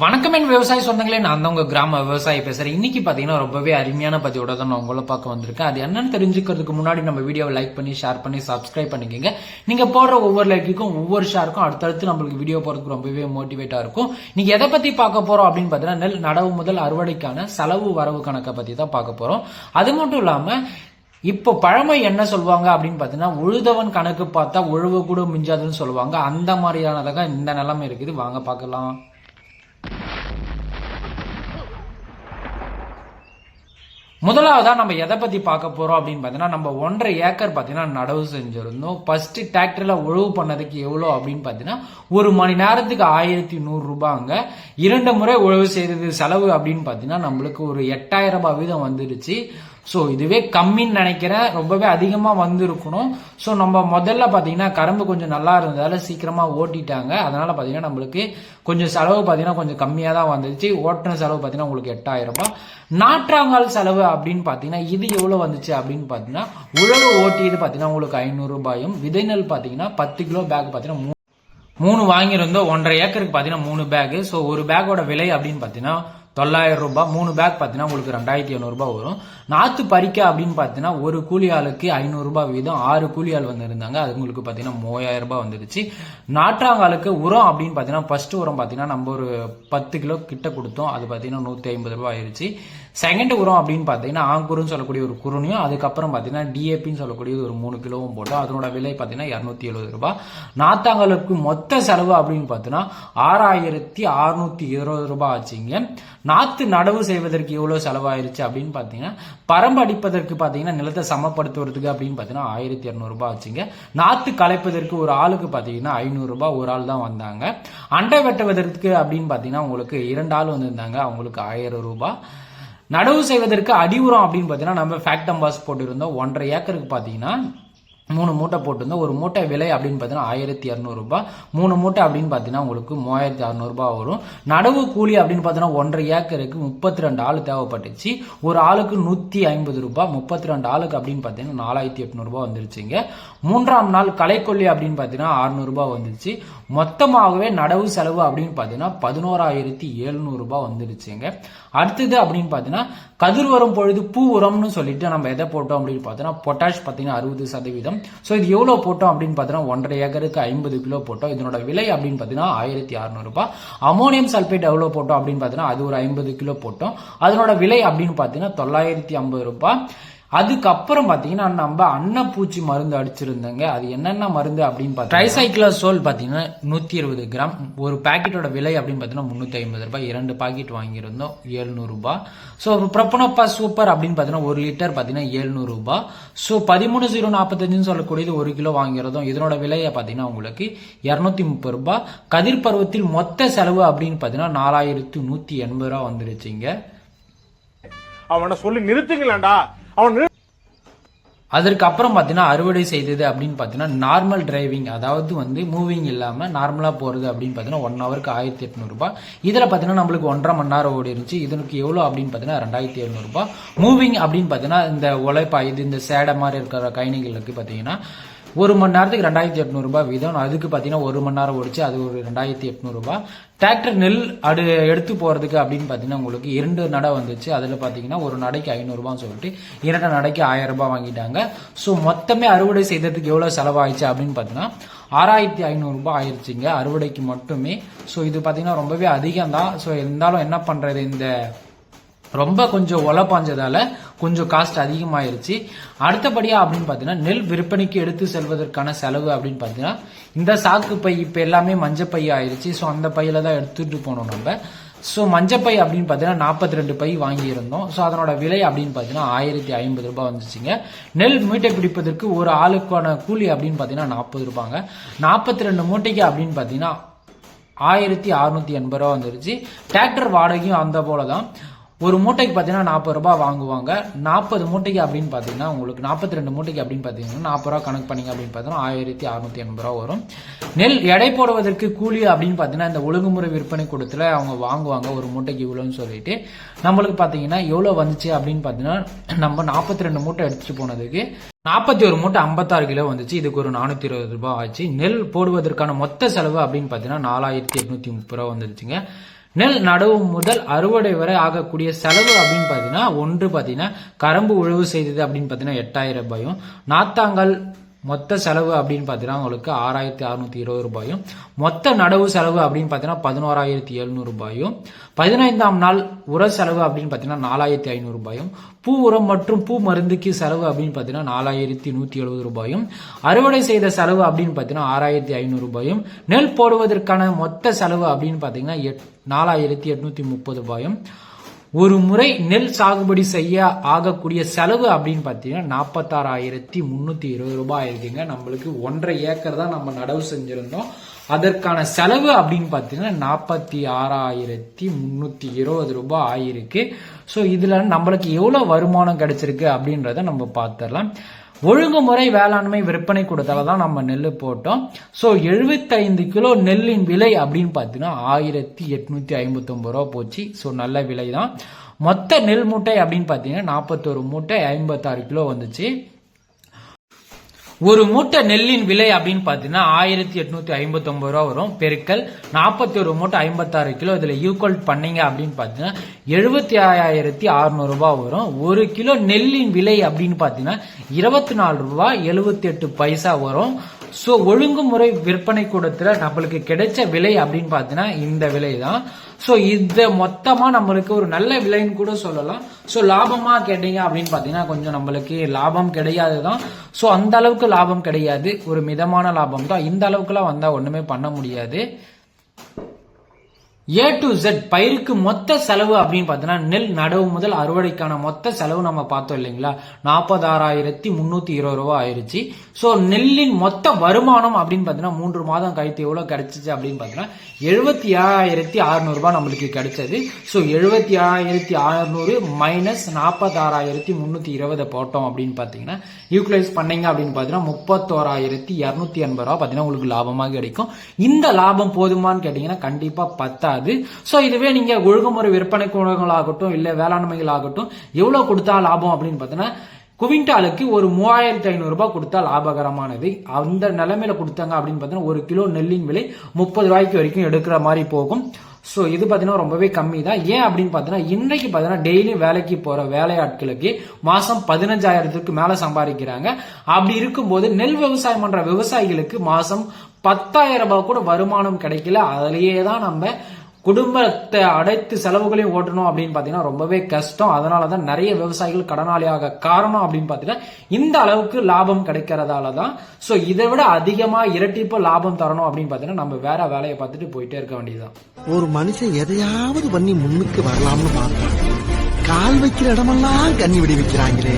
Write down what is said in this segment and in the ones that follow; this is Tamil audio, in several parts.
வணக்கம் என் விவசாய சொந்தங்களே நான் தான் உங்க கிராம விவசாயி பேசுறேன். இன்னைக்கு பாத்தீங்கன்னா ரொம்பவே அருமையான பதிவோட தான் நான் உங்களை பார்க்க வந்திருக்கேன். அது என்னன்னு தெரிஞ்சுக்கிறதுக்கு முன்னாடி நம்ம வீடியோவை லைக் பண்ணி ஷேர் பண்ணி சப்ஸ்கிரைப் பண்ணிக்கோங்க. நீங்க போடுற ஒவ்வொரு லைக்குக்கும் ஒவ்வொரு ஷேருக்கும் அடுத்தடுத்து நம்மளுக்கு வீடியோ போறதுக்கு ரொம்பவே மோட்டிவேட்டா இருக்கும். நீங்க எதை பத்தி பார்க்க போறோம் அப்படின்னு பாத்தீங்கன்னா நெல் நடவு முதல் அறுவடைக்கான செலவு வரவு கணக்கை பத்தி தான் பார்க்க போறோம். அது மட்டும் இல்லாம இப்போ பழமை என்ன சொல்லுவாங்க அப்படின்னு பார்த்தீங்கன்னா உழுதவன் கணக்கு பார்த்தா உழவு கூட மிஞ்சாதுன்னு சொல்லுவாங்க. அந்த மாதிரியானதாக இந்த நிலைமை இருக்குது. வாங்க பார்க்கலாம். முதலாவதா நம்ம எதை பத்தி பார்க்க போறோம் அப்படின்னு பார்த்தீங்கன்னா நம்ம ஒன்றரை ஏக்கர் பார்த்தீங்கன்னா நடவு செஞ்சிருந்தோம். ஃபர்ஸ்ட் டிராக்டர்ல உழவு பண்ணதுக்கு எவ்வளோ அப்படின்னு பார்த்தீங்கன்னா ஒரு மணி நேரத்துக்கு ஆயிரத்தி நூறு ரூபாங்க. இரண்டு முறை உழவு செய்தது செலவு அப்படின்னு பார்த்தீங்கன்னா நம்மளுக்கு ஒரு எட்டாயிரம் ரூபாய் வீதம் வந்துருச்சு ஸோ இதுவே கம்மின்னு நினைக்கிறேன் ரொம்பவே அதிகமாக வந்திருக்கணும். ஸோ நம்ம முதல்ல பார்த்தீங்கன்னா கரும்பு கொஞ்சம் நல்லா இருந்ததால் சீக்கிரமாக ஓட்டிட்டாங்க. அதனால் பார்த்தீங்கன்னா நம்மளுக்கு கொஞ்சம் செலவு பார்த்தீங்கன்னா கொஞ்சம் கம்மியாக தான் வந்துச்சு. ஓட்டுன செலவு பார்த்தீங்கன்னா உங்களுக்கு எட்டாயிரம் ரூபாய். நாற்றாங்கால் செலவு அப்படின்னு பார்த்தீங்கன்னா இது எவ்வளோ வந்துச்சு அப்படின்னு பார்த்தீங்கன்னா உழவு ஓட்டியது பார்த்தீங்கன்னா உங்களுக்கு ஐநூறுரூபாயும் விதைநெல் விதை நெல் பார்த்தீங்கன்னா பத்து கிலோ பேக் பார்த்தீங்கன்னா மூணு மூணு வாங்கியிருந்தோம். ஒன்றரை ஏக்கருக்கு பார்த்தீங்கன்னா மூணு பேக் ஸோ ஒரு பேக்கோட விலை அப்படின்னு பார்த்தீங்கன்னா தொள்ளாயிரம் ரூபாய் மூணு பேக் பார்த்தீங்கன்னா உங்களுக்கு ரெண்டாயிரத்தி ஐநூறுரூபா வரும். நாற்று பறிக்க அப்படின்னு பார்த்தீங்கன்னா ஒரு கூலி ஆளுக்கு ஐநூறுரூபா வீதம் ஆறு கூலி ஆள் வந்திருந்தாங்க. அது உங்களுக்கு பார்த்தீங்கன்னா மூவாயிரம் ரூபாய் வந்துருச்சு. நாற்றாங்காலுக்கு உரம் அப்படின்னு பார்த்தீங்கன்னா ஃபர்ஸ்ட் உரம் பார்த்தீங்கன்னா நம்ம ஒரு பத்து கிலோ கிட்ட கொடுத்தோம். அது பார்த்தீங்கன்னா நூற்றி ஐம்பது ரூபாய் ஆயிருச்சு. செகண்ட் உரம் அப்படின்னு பார்த்தீங்கன்னா ஆங்குருன்னு சொல்லக்கூடிய ஒரு குருனையும் அதுக்கப்புறம் பார்த்தீங்கன்னா டிஏபின்னு சொல்லக்கூடிய ஒரு மூணு கிலோவும் போட்டோம் அதனோட விலை பார்த்தீங்கன்னா இரநூத்தி எழுபது ரூபாய். நாத்தாங்கலுக்கு மொத்த செலவு அப்படின்னு பார்த்தீங்கன்னா ஆறாயிரத்தி அறுநூத்தி இருபது ரூபாய் ஆச்சுங்க. நாற்று நடவு செய்வதற்கு எவ்வளவு செலவாயிருச்சு அப்படின்னு பார்த்தீங்கன்னா பரம்பு அடிப்பதற்கு பார்த்தீங்கன்னா நிலத்தை சமப்படுத்துவதற்கு அப்படின்னு பார்த்தீங்கன்னா ஆயிரத்தி இரநூறுபா ஆச்சுங்க. நாற்று கலைப்பதற்கு ஒரு ஆளுக்கு பார்த்தீங்கன்னா ஐநூறுரூபா ஒரு ஆள் தான் வந்தாங்க. அண்டை வெட்டுவதற்கு அப்படின்னு பார்த்தீங்கன்னா உங்களுக்கு இரண்டு ஆள் வந்திருந்தாங்க. அவங்களுக்கு ஆயிரம் ரூபாய். நடவு செய்வதற்கு அடி உரம் அப்படின்னு பார்த்தீங்கன்னா நம்ம ஃபேக்டம் பாஸ் போட்டிருந்தோம். ஒன்றரை ஏக்கருக்கு பார்த்தீங்கன்னா மூணு மூட்டை போட்டிருந்தோம் ஒரு மூட்டை விலை அப்படின்னு பார்த்தீங்கன்னா ஆயிரத்தி இரநூறுபா மூணு மூட்டை அப்படின்னு பார்த்தீங்கன்னா உங்களுக்கு மூவாயிரத்தி அறநூறுபா வரும். நடவு கூலி அப்படின்னு பார்த்தீங்கன்னா ஒன்றரை ஏக்கருக்கு முப்பத்தி ரெண்டு ஆள் தேவைப்பட்டுச்சு. ஒரு ஆளுக்கு நூற்றி ஐம்பது ரூபாய் முப்பத்தி ரெண்டு ஆளுக்கு அப்படின்னு பார்த்தீங்கன்னா நாலாயிரத்தி எட்நூறுபா வந்துருச்சுங்க. மூன்றாம் நாள் கலைக்கொல்லி அப்படின்னு பார்த்தீங்கன்னா அறுநூறுபா வந்துருச்சு. மொத்தமாகவே நடவு செலவு அப்படின்னு பார்த்தீங்கன்னா பதினோராயிரத்தி எழுநூறுபா வந்துருச்சுங்க. அடுத்தது அப்படின்னு பார்த்தீங்கன்னா கதிர் வரும் பொழுது பூ உரம்னு சொல்லிட்டு நம்ம எதை போட்டோம் அப்படின்னு பார்த்தீங்கன்னா பொட்டாஷ் பார்த்தீங்கன்னா அறுபது சதவீதம். ஸோ இது எவ்வளோ போட்டோம் அப்படின்னு பார்த்தீங்கன்னா ஒன்றரை ஏக்கருக்கு ஐம்பது கிலோ போட்டோம். இதனோட விலை அப்படின்னு பார்த்தீங்கன்னா ஆயிரத்தி அறநூறுபா. அமோனியம் சல்பேட் எவ்வளோ போட்டோம் அப்படின்னு பார்த்தீங்கன்னா அது ஒரு ஐம்பது கிலோ போட்டோம். அதனோட விலை அப்படின்னு பார்த்தீங்கன்னா தொள்ளாயிரத்தி ஐம்பது ரூபாய். அதுக்கப்புறம் பார்த்தீங்கன்னா நம்ம அன்னப்பூச்சி மருந்து அடிச்சிருந்தேங்க. அது என்னென்ன மருந்து அப்படின்னு பார்த்தா ட்ரைசைக்ளோசோல் பார்த்தீங்கன்னா நூற்றி இருபது கிராம். ஒரு பாக்கெட்டோட விலை அப்படின்னு பார்த்தீங்கன்னா முந்நூற்றி ஐம்பது ரூபாய். இரண்டு பாக்கெட் வாங்கியிருந்தோம் எழுநூறுபா ஸோ ப்ரொப்பனோப்பா சூப்பர் அப்படின்னு பார்த்தீங்கன்னா ஒரு லிட்டர் பார்த்தீங்கன்னா எழுநூறுபா ஸோ பதிமூணு ஜீரோ நாற்பத்தஞ்சுன்னு சொல்லக்கூடியது ஒரு கிலோ வாங்கிறதும் இதனோட விலையை பார்த்தீங்கன்னா உங்களுக்கு இரநூத்தி முப்பது ரூபாய். கதிர் பருவத்தில் மொத்த செலவு அப்படின்னு பார்த்தீங்கன்னா நாலாயிரத்து நூற்றி எண்பது ரூபா வந்துருச்சுங்க. அவனை சொல்லி நிறுத்துங்களேன்டா. அவன் அதற்கு அப்புறம் பார்த்தீங்கன்னா அறுவடை செய்தது அப்படின்னு பார்த்தீங்கன்னா நார்மல் டிரைவிங் அதாவது வந்து மூவிங் இல்லாமல் நார்மலாக போகிறது அப்படின்னு பார்த்தீங்கன்னா ஒன் ஹவருக்கு ஆயிரத்தி எட்நூறுபா இதில் பார்த்தீங்கன்னா நம்மளுக்கு ஒன்றரை மணி நேரம் ஓடி இருந்துச்சு. இதனுக்கு எவ்வளோ அப்படின்னு பார்த்தீங்கன்னா ரெண்டாயிரத்தி எழுநூறுபா மூவிங் அப்படின்னு பார்த்தீங்கன்னா இந்த உழைப்பா இது இந்த சேடை மாதிரி இருக்கிற கைனிகளுக்கு பார்த்தீங்கன்னா ஒரு மணி நேரத்துக்கு ரெண்டாயிரத்தி எட்நூறுபா வீதம். அதுக்கு பார்த்தீங்கன்னா ஒரு மணி நேரம் ஓடிச்சு அது ஒரு ரெண்டாயிரத்தி எட்நூறுபா டிராக்டர் நெல் அடு எடுத்து போகிறதுக்கு அப்படின்னு பார்த்தீங்கன்னா உங்களுக்கு இரண்டு நடை வந்துச்சு. அதில் பார்த்தீங்கன்னா ஒரு நடைக்கு ஐநூறுரூபான்னு சொல்லிட்டு இரண்டு நடைக்கு ஆயிரம் ரூபாய் வாங்கிட்டாங்க. ஸோ மொத்தமே அறுவடை செய்ததுக்கு எவ்வளோ செலவாயிடுச்சு அப்படின்னு பார்த்தீங்கன்னா ஆறாயிரத்தி ஐநூறுரூபா ஆயிடுச்சுங்க அறுவடைக்கு மட்டுமே. ஸோ இது பார்த்தீங்கன்னா ரொம்பவே அதிகம் தான் ஸோ இருந்தாலும் என்ன பண்ணுறது இந்த ரொம்ப கொஞ்சம் ஒலை பாஞ்சதால கொஞ்சம் காஸ்ட் அதிகமாயிருச்சு. அடுத்தபடியா அப்படின்னு பார்த்தீங்கன்னா நெல் விற்பனைக்கு எடுத்து செல்வதற்கான செலவு அப்படின்னு பார்த்தீங்கன்னா இந்த சாக்கு பை இப்போ எல்லாமே மஞ்சள் பை ஆயிருச்சு. ஸோ அந்த பையில தான் எடுத்துட்டு போனோம் நம்ம. ஸோ மஞ்சப்பை அப்படின்னு பார்த்தீங்கன்னா நாற்பத்தி ரெண்டு பை வாங்கியிருந்தோம். ஸோ அதனோட விலை அப்படின்னு பார்த்தீங்கன்னா ஆயிரத்தி ஐம்பது ரூபாய் வந்துச்சுங்க. நெல் மூட்டை பிடிப்பதற்கு ஒரு ஆளுக்கான கூலி அப்படின்னு பார்த்தீங்கன்னா நாற்பது ரூபாங்க. நாற்பத்தி ரெண்டு மூட்டைக்கு அப்படின்னு பார்த்தீங்கன்னா ஆயிரத்தி அறுநூத்தி எண்பது ரூபா வந்துருச்சு. டிராக்டர் வாடகையும் அந்த போல தான் ஒரு மூட்டைக்கு பார்த்தீங்கன்னா நாற்பது ரூபாய் வாங்குவாங்க. நாற்பது மூட்டைக்கு அப்படின்னு பார்த்தீங்கன்னா உங்களுக்கு நாற்பத்தி ரெண்டு மூட்டைக்கு அப்படின்னு பார்த்தீங்கன்னா நாற்பது ரூபா கணக்கு பண்ணிங்க அப்படின்னு பார்த்தீங்கன்னா ஆயிரத்தி அறுநூத்தி எண்பது ரூபா வரும். நெல் எடை போடுவதற்கு கூலி அப்படின்னு பார்த்தீங்கன்னா இந்த ஒழுங்குமுறை விற்பனை கூடத்தில் அவங்க வாங்குவாங்க. ஒரு மூட்டைக்கு இவ்வளோன்னு சொல்லிட்டு. நம்மளுக்கு பார்த்தீங்கன்னா எவ்வளோ வந்துச்சு அப்படின்னு பார்த்தீங்கன்னா நம்ம நாற்பத்தி ரெண்டு மூட்டை எடுத்துட்டு போனதுக்கு நாற்பத்தி ஒரு மூட்டை ஐம்பத்தாறு கிலோ வந்துச்சு. இதுக்கு ஒரு நானூற்றி இருபது ரூபாய் ஆச்சு. நெல் போடுவதற்கான மொத்த செலவு அப்படின்னு பார்த்தீங்கன்னா நாலாயிரத்தி எட்நூற்றி முப்பது ரூபா வந்துருச்சுங்க. நெல் நடவு முதல் அறுவடை வரை ஆகக்கூடிய செலவு அப்படின்னு பார்த்தீங்கன்னா ஒன்று பார்த்தீங்கன்னா கரும்பு உழவு செய்தது அப்படின்னு பார்த்தீங்கன்னா எட்டாயிரம் ரூபாயும் நாத்தாங்கல் மொத்த செலவு அப்படின்னு பார்த்தீங்கன்னா உங்களுக்கு ஆறாயிரத்தி அறுநூத்தி இருபது ரூபாயும் மொத்த நடவு செலவு அப்படின்னு பார்த்தீங்கன்னா பதினோராயிரத்தி எழுநூறு ரூபாயும் பதினைந்தாம் நாள் உர செலவு அப்படின்னு பார்த்தீங்கன்னா நாலாயிரத்தி ஐநூறு ரூபாயும் பூ உரம் மற்றும் பூ மருந்துக்கு செலவு அப்படின்னு பார்த்தீங்கன்னா நாலாயிரத்தி நூற்றி எழுபது ரூபாயும் அறுவடை செய்த செலவு அப்படின்னு பார்த்தீங்கன்னா ஆறாயிரத்தி ஐநூறு ரூபாயும் நெல் போடுவதற்கான மொத்த செலவு அப்படின்னு பார்த்தீங்கன்னா எட் நாலாயிரத்தி எட்நூத்தி முப்பது ரூபாயும் ஒரு முறை நெல் சாகுபடி செய்ய ஆகக்கூடிய செலவு அப்படின்னு பார்த்தீங்கன்னா நாற்பத்தாறாயிரத்தி முந்நூற்றி இருபது ரூபாய் ஆயிருக்குங்க. நம்மளுக்கு ஒன்றரை ஏக்கர் தான் நம்ம நடவு செஞ்சுருந்தோம். அதற்கான செலவு அப்படின்னு பார்த்தீங்கன்னா நாற்பத்தி ஆறாயிரத்தி முந்நூற்றி இருபது ரூபாய் ஆயிருக்கு. ஸோ இதில் நம்மளுக்கு எவ்வளோ வருமானம் கிடைச்சிருக்கு அப்படின்றத நம்ம பார்த்துடலாம். ஒழுங்குமுறை வேளாண்மை விற்பனை கூடத்தால தான் நம்ம நெல் போட்டோம். ஸோ எழுபத்தைந்து கிலோ நெல்லின் விலை அப்படின்னு பார்த்தீங்கன்னா ஆயிரத்தி எட்நூத்தி ஐம்பத்தொம்பது ரூபா போச்சு. ஸோ நல்ல விலை தான் மொத்த நெல் மூட்டை அப்படின்னு பார்த்தீங்கன்னா நாற்பத்தொரு மூட்டை ஐம்பத்தாறு கிலோ வந்துச்சு. ஒரு மூட்டை நெல்லின் விலை அப்படின்னு பார்த்தீங்கன்னா ஆயிரத்தி எட்நூத்தி ஐம்பத்தி ஒன்பது ரூபா வரும். பெருக்கல் நாற்பத்தி ஒரு மூட்டை ஐம்பத்தாறு கிலோ. இதுல ஈக்குவல் பண்ணீங்க அப்படின்னு பார்த்தீங்கன்னா எழுபத்தி ஆயிரத்தி அறுநூறு ரூபா வரும். ஒரு கிலோ நெல்லின் விலை அப்படின்னு பார்த்தீங்கன்னா இருபத்தி நாலு ரூபா எழுபத்தி எட்டு பைசா வரும். ஸோ ஒழுங்குமுறை விற்பனை கூடத்துல நம்மளுக்கு கிடைச்ச விலை அப்படின்னு பார்த்தீங்கன்னா இந்த விலை தான் ஸோ இதை மொத்தமா நம்மளுக்கு ஒரு நல்ல விலைன்னு கூட சொல்லலாம். ஸோ லாபமா கேட்டீங்க அப்படின்னு பார்த்தீங்கன்னா கொஞ்சம் நம்மளுக்கு லாபம் கிடையாது தான் ஸோ அந்த அளவுக்கு லாபம் கிடையாது. ஒரு மிதமான லாபம் தான் இந்த அளவுக்குலாம் வந்தா ஒண்ணுமே பண்ண முடியாது. ஏ டு ஜெட் பயிருக்கு மொத்த செலவு அப்படின்னு பார்த்தீங்கன்னா நெல் நடவு முதல் அறுவடைக்கான மொத்த செலவு நம்ம பார்த்தோம் இல்லைங்களா? நாற்பதாறாயிரத்தி முந்நூற்றி இருபது ரூபா ஆயிடுச்சு ஸோ நெல்லின் மொத்த வருமானம் அப்படின்னு பார்த்தீங்கன்னா மூன்று மாதம் கழித்து எவ்வளோ கிடைச்சிச்சு அப்படின்னு பார்த்தீங்கன்னா எழுபத்தி ஏழாயிரத்தி அறுநூறுபா நம்மளுக்கு கிடைச்சது. ஸோ எழுபத்தி ஏழாயிரத்தி அறுநூறு மைனஸ் நாற்பத்தாறாயிரத்தி முந்நூற்றி இருபதை போட்டோம் அப்படின்னு பார்த்தீங்கன்னா யூட்டிலைஸ் பண்ணீங்க அப்படின்னு பார்த்தீங்கன்னா முப்பத்தோராயிரத்தி இரநூத்தி எண்பது ரூபா பார்த்தீங்கன்னா உங்களுக்கு லாபமாக கிடைக்கும். இந்த லாபம் போதுமான்னு கேட்டிங்கன்னா கண்டிப்பாக பத்தாது ஸோ இதுவே நீங்கள் ஒழுங்குமுறை விற்பனை கூடங்களாகட்டும் இல்லை வேளாண்மைகள் ஆகட்டும் எவ்வளோ கொடுத்தா லாபம் அப்படின்னு பார்த்தீங்கன்னா குவிண்டாலுக்கு ஒரு மூவாயிரத்தி ஐநூறுரூபா கொடுத்தா லாபகரமானது. அந்த நிலைமையில கொடுத்தாங்க அப்படின்னு பார்த்தீங்கன்னா ஒரு கிலோ நெல்லின் விலை முப்பது ரூபாய்க்கு வரைக்கும் எடுக்கிற மாதிரி போகும். ஸோ இது பார்த்தீங்கன்னா ரொம்பவே கம்மி தான் ஏன் அப்படின்னு பார்த்தீங்கன்னா இன்றைக்கு பார்த்தீங்கன்னா டெய்லி வேலைக்கு போகிற வேலையாட்களுக்கு மாதம் பதினஞ்சாயிரத்துக்கு மேலே சம்பாதிக்கிறாங்க. அப்படி இருக்கும்போது நெல் விவசாயம் பண்ணுற விவசாயிகளுக்கு மாதம் பத்தாயிரம் ரூபாய் கூட வருமானம் கிடைக்கல. அதுலேயே தான் நம்ம குடும்பத்தை அடைத்து செலவுகளையும் ஓட்டணும் அப்படின்னு பார்த்தீங்கன்னா ரொம்பவே கஷ்டம். அதனால தான் நிறைய விவசாயிகள் கடனாளியாக காரணம் அப்படின்னு பார்த்தீங்கன்னா இந்த அளவுக்கு லாபம் கிடைக்கிறதால தான் ஸோ இதை விட அதிகமாக இரட்டிப்பு லாபம் தரணும் அப்படின்னு பார்த்தீங்கன்னா நம்ம வேற வேலையை பார்த்துட்டு போயிட்டே இருக்க வேண்டியதுதான். ஒரு மனுஷன் எதையாவது பண்ணி முன்னுக்கு வரலாம்னு பார்த்தா கால் வைக்கிற இடமெல்லாம் கண்ணி விடி வைக்கிறாங்களே.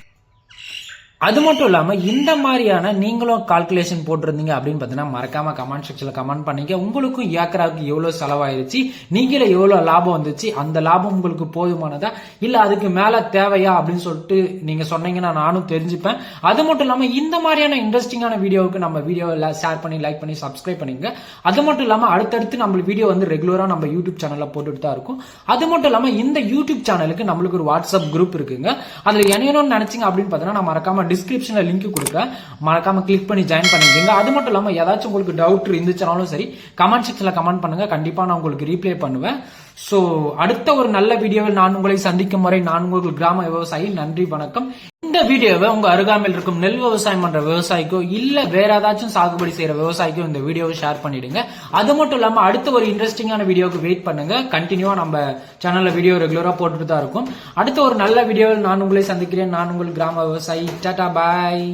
அது மட்டும் இல்லாமல் இந்த மாதிரியான நீங்களும் கால்குலேஷன் போட்டிருந்தீங்க அப்படின்னு பார்த்தீங்கன்னா மறக்காம கமெண்ட் செக்ஷனில் கமெண்ட் பண்ணீங்க உங்களுக்கும் ஏக்கராவுக்கு எவ்வளோ செலவாயிருச்சு நீங்களே எவ்வளோ லாபம் வந்துச்சு அந்த லாபம் உங்களுக்கு போதுமானதா? இல்லை அதுக்கு மேலே தேவையா அப்படின்னு சொல்லிட்டு நீங்கள் சொன்னீங்கன்னா நானும் தெரிஞ்சுப்பேன். அது மட்டும் இல்லாமல் இந்த மாதிரியான இன்ட்ரெஸ்டிங்கான வீடியோவுக்கு நம்ம வீடியோவில் ஷேர் பண்ணி லைக் பண்ணி சப்ஸ்கிரைப் பண்ணிங்க அது மட்டும் இல்லாமல் அடுத்தடுத்து நம்ம வீடியோ வந்து ரெகுலராக நம்ம யூடியூப் சேனலில் போட்டுட்டு தான் இருக்கும். அது மட்டும் இல்லாமல் இந்த யூடியூப் சேனலுக்கு நம்மளுக்கு ஒரு வாட்ஸ்அப் குரூப் இருக்குங்க. அதில் என்னென்னு நினச்சிங்க அப்படின்னு பார்த்தீங்கன்னா நான் மறக்காம டிஸ்கிரிப்ஷனில் லிங்க் கொடுக்குறேன் மறக்காம கிளிக் பண்ணி ஜாயின் பண்ணிக்கோங்க. அது மட்டும் இல்லாமல் ஏதாச்சும் உங்களுக்கு டவுட் இருந்துச்சுனாலும் சரி கமெண்ட் செக்ஷனில் கமெண்ட் பண்ணுங்க. கண்டிப்பாக நான் உங்களுக்கு ரீப்ளை பண்ணுவேன். ஸோ அடுத்த ஒரு நல்ல வீடியோவில் நான் உங்களை சந்திக்கும் வரை நான் உங்களுக்கு கிராம விவசாயி. நன்றி வணக்கம். இந்த வீடியோவை உங்க அருகாமையில் இருக்கும் நெல் விவசாயம் பண்ற விவசாயிக்கோ இல்ல வேற ஏதாச்சும் சாகுபடி செய்யற விவசாயிக்கோ இந்த வீடியோவை ஷேர் பண்ணிடுங்க. அது மட்டும் இல்லாம அடுத்த ஒரு இன்ட்ரெஸ்டிங்கான வீடியோக்கு வெயிட் பண்ணுங்க. கண்டினியூவா நம்ம சேனல்ல வீடியோ ரெகுலரா போட்டுட்டு தான் இருக்கும். அடுத்த ஒரு நல்ல வீடியோவில் நான் உங்களை சந்திக்கிறேன். நான் உங்கள் கிராம விவசாயி. டாடா பாய்